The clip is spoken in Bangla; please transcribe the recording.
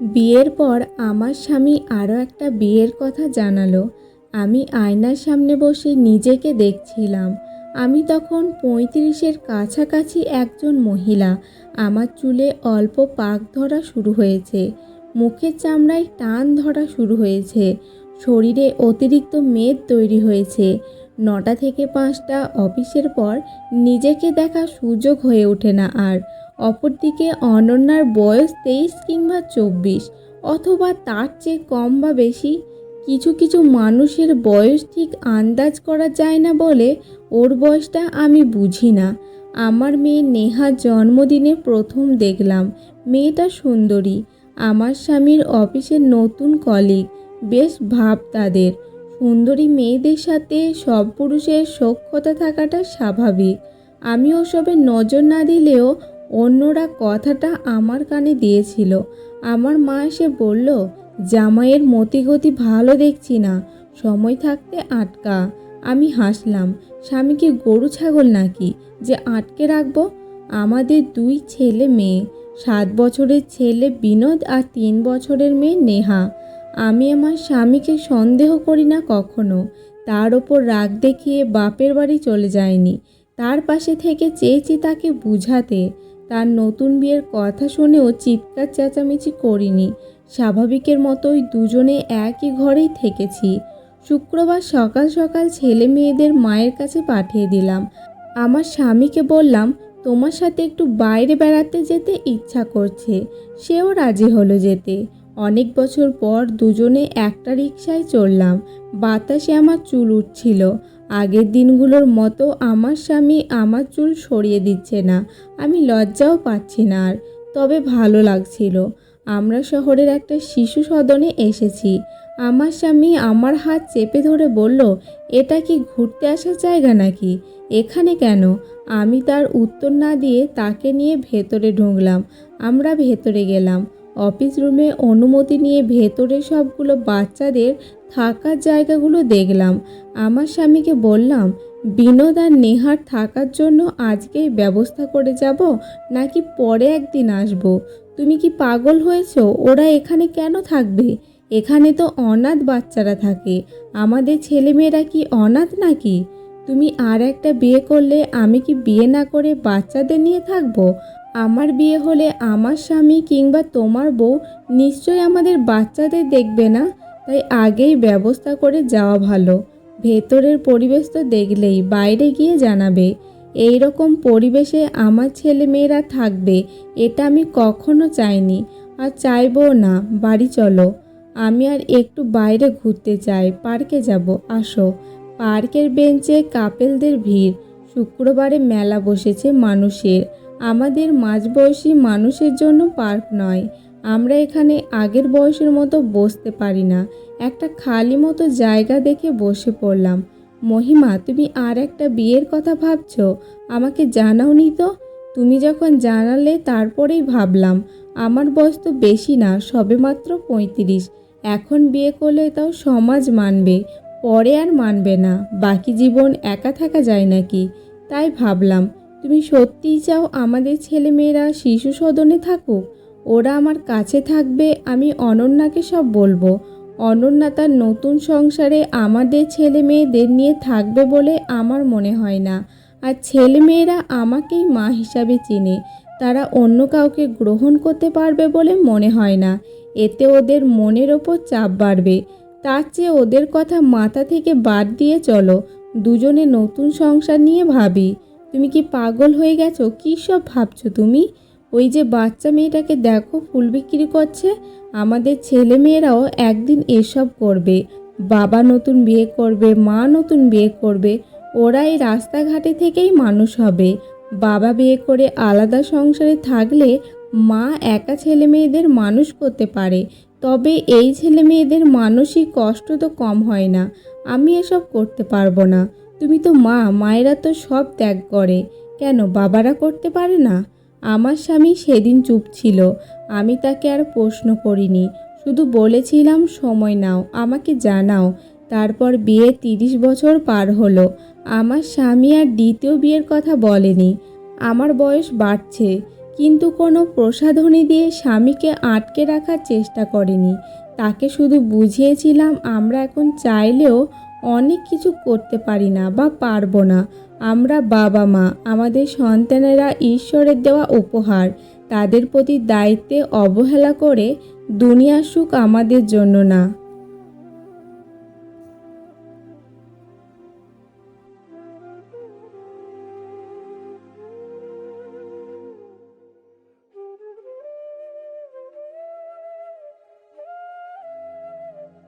বিয়ের পর আমার স্বামী আরও একটা বিয়ের কথা জানালো। আমি আয়নার সামনে বসে নিজেকে দেখছিলাম। আমি তখন পঁয়ত্রিশের কাছাকাছি একজন মহিলা। আমার চুলে অল্প পাক ধরা শুরু হয়েছে। মুখের চামড়ায় টান ধরা শুরু হয়েছে। শরীরে অতিরিক্ত মেদ তৈরি হয়েছে। নটা থেকে পাঁচটা অফিসের পর নিজেকে দেখা সুযোগ হয়ে ওঠে না আর। অপরদিকে অনন্যার বয়স তেইশ কিংবা চব্বিশ, অথবা তার চেয়ে কম বা বেশি, কিছু কিছু মানুষের বয়স ঠিক আন্দাজ করা যায় না বলে ওর বয়সটা আমি বুঝি না। আমার মেয়ে নেহার জন্মদিনে প্রথম দেখলাম, মেয়েটা সুন্দরী। আমার স্বামীর অফিসের নতুন কলিগ বেশ ভাব তাদের। সুন্দরী মেয়েদের সাথে সব পুরুষের সক্ষতা থাকাটা স্বাভাবিক। আমি ওসবে নজর না দিলেও অন্যরা কথাটা আমার কানে দিয়েছিল। আমার মা এসে বলল, জামাইয়ের মতিগতি ভালো দেখছি না, সময় থাকতে আটকা। আমি হাসলাম, স্বামীকে গরু ছাগল নাকি? যে আটকে রাখব? আমাদের দুই ছেলে মেয়ে, সাত বছরের ছেলে বিনোদ আর তিন বছরের মেয়ে নেহা। আমি আমার স্বামীকে সন্দেহ করি না কখনো। তার ওপর রাগ দেখিয়ে বাপের বাড়ি চলে যায়নি। তার পাশে থেকে চেয়েছি তাকে বুঝাতে। তার নতুন বিয়ের কথা শুনেও চিৎকার চেঁচামেচি করিনি। স্বাভাবিকের মতোই দুজনে একই ঘরেই থেকেছি। শুক্রবার সকাল সকাল ছেলে মেয়েদের মায়ের কাছে পাঠিয়ে দিলাম। আমার স্বামীকে বললাম, তোমার সাথে একটু বাইরে বেড়াতে যেতে ইচ্ছা করছে। সেও রাজি হলো যেতে। অনেক বছর পর দুজনে একটা রিক্সায় চললাম বাতাসে আমার চুল উঠছিল। আগের দিনগুলোর মতো আমার স্বামী আমার চুল সরিয়ে দিচ্ছে না। আমি লজ্জাও পাচ্ছি না আর। তবে ভালো লাগছিল। আমরা শহরের একটা শিশু সদনে এসেছি। আমার স্বামী আমার হাত চেপে ধরে বলল, এটা কি ঘুরতে আসার জায়গা নাকি? এখানে কেন? আমি তার উত্তর না দিয়ে তাকে নিয়ে ভেতরে ঢুকলাম। আমরা ভেতরে গেলাম। অফিস রুমে অনুমতি নিয়ে ভেতরে সবগুলো বাচ্চাদের থাকার জায়গাগুলো দেখলাম। আমার স্বামীকে বললাম, বিনোদ আর নেহার থাকার জন্য আজকেই ব্যবস্থা করে যাব নাকি পরে একদিন আসব? তুমি কি পাগল হয়েছো? ওরা এখানে কেন থাকবে? এখানে তো অনাথ বাচ্চারা থাকে। আমাদের ছেলেমেয়েরা কি অনাথ নাকি? তুমি আর একটা বিয়ে করলে আমি কি বিয়ে না করে বাচ্চাদের নিয়ে থাকব? আমার বিয়ে হলে আমার স্বামী কিংবা তোমার বউ নিশ্চয়ই আমাদের বাচ্চাদের দেখবে না? তাই আগেই ব্যবস্থা করে যাওয়া ভালো। ভেতরের পরিবেশ তো দেখলেই, বাইরে গিয়ে জানাবে। এই রকম পরিবেশে আমার ছেলে মেয়েরা থাকবে, এটা আমি কখনো চাইনি। আর চাইবও না, বাড়ি চলো। আমি আর একটু বাইরে ঘুরতে চাই, পার্কে যাব, আসো। পার্কের বেঞ্চে কাপেলদের ভিড়। শুক্রবারে মেলা বসেছে মানুষের। আমাদের মাঝবয়সী মানুষের জন্য পার্ক নয়। আমরা এখানে আগের বয়সের মতো বসতে পারি না। একটা খালি মতো জায়গা দেখে বসে পড়লাম। মহিমা, তুমি আর একটা বিয়ের কথা ভাবছ? আমাকে জানাওনি তো? তুমি যখন জানালে তারপরেই ভাবলাম। আমার বয়স তো বেশি না, সবেমাত্র পঁয়ত্রিশ। এখন বিয়ে করলে তাও সমাজ মানবে, পরে আর মানবে না। বাকি জীবন একা থাকা যায় নাকি? তাই ভাবলাম তুমি সত্যিই চাও আমাদের ছেলেমেয়েরা শিশু সদনে থাকুক? ওরা আমার কাছে থাকবে, আমি অনন্যাকে সব বলব। অনন্যা তার নতুন সংসারে আমাদের ছেলে মেয়েদের নিয়ে থাকবে বলে আমার মনে হয় না। আর ছেলেমেয়েরা আমাকেই মা হিসাবে চিনে। তারা অন্য কাউকে গ্রহণ করতে পারবে বলে মনে হয় না। এতে ওদের মনের ওপর চাপ বাড়বে। তার চেয়ে ওদের কথা মাথা থেকে বাদ দিয়ে চলো। দুজনে নতুন সংসার নিয়ে ভাবি। তুমি কি পাগল হয়ে গেছো? কী সব ভাবছ তুমি? ওই যে বাচ্চা মেয়েটাকে দেখো, ফুল বিক্রি করছে। আমাদের ছেলে মেয়েরাও একদিন এসব করবে। বাবা নতুন বিয়ে করবে, মা নতুন বিয়ে করবে। ওরা এই রাস্তাঘাটে থেকেই মানুষ হবে। বাবা বিয়ে করে আলাদা সংসারে থাকলে মা একা ছেলে মেয়েদের মানুষ করতে পারে। তবে এই ছেলে মেয়েদের মানসিক কষ্ট তো কম হয় না। আমি এসব করতে পারব না। তুমি তো মা, মায়েরা তো সব ত্যাগ করে। কেন, বাবারা করতে পারে না? আমার স্বামী সেদিন চুপ ছিল, আমি তাকে আর প্রশ্ন করিনি। শুধু বলেছিলাম, সময় নাও, আমাকে জানাও। তারপর বিয়ে তিরিশ বছর পার হলো। আমার স্বামী আর দ্বিতীয় বিয়ের কথা বলেনি। আমার বয়স বাড়ছে, কিন্তু কোনো প্রসাধনী দিয়ে স্বামীকে আটকে রাখার চেষ্টা করেনি। তাকে শুধু বুঝিয়েছিলাম, আমরা এখন চাইলেও অনেক কিছু করতে পারি না বা পারব না। আমরা বাবা মা, আমাদের সন্তানেরা ঈশ্বরের দেওয়া উপহার, তাদের প্রতি দায়িত্বে অবহেলা করে দুনিয়ার সুখ আমাদের জন্য না।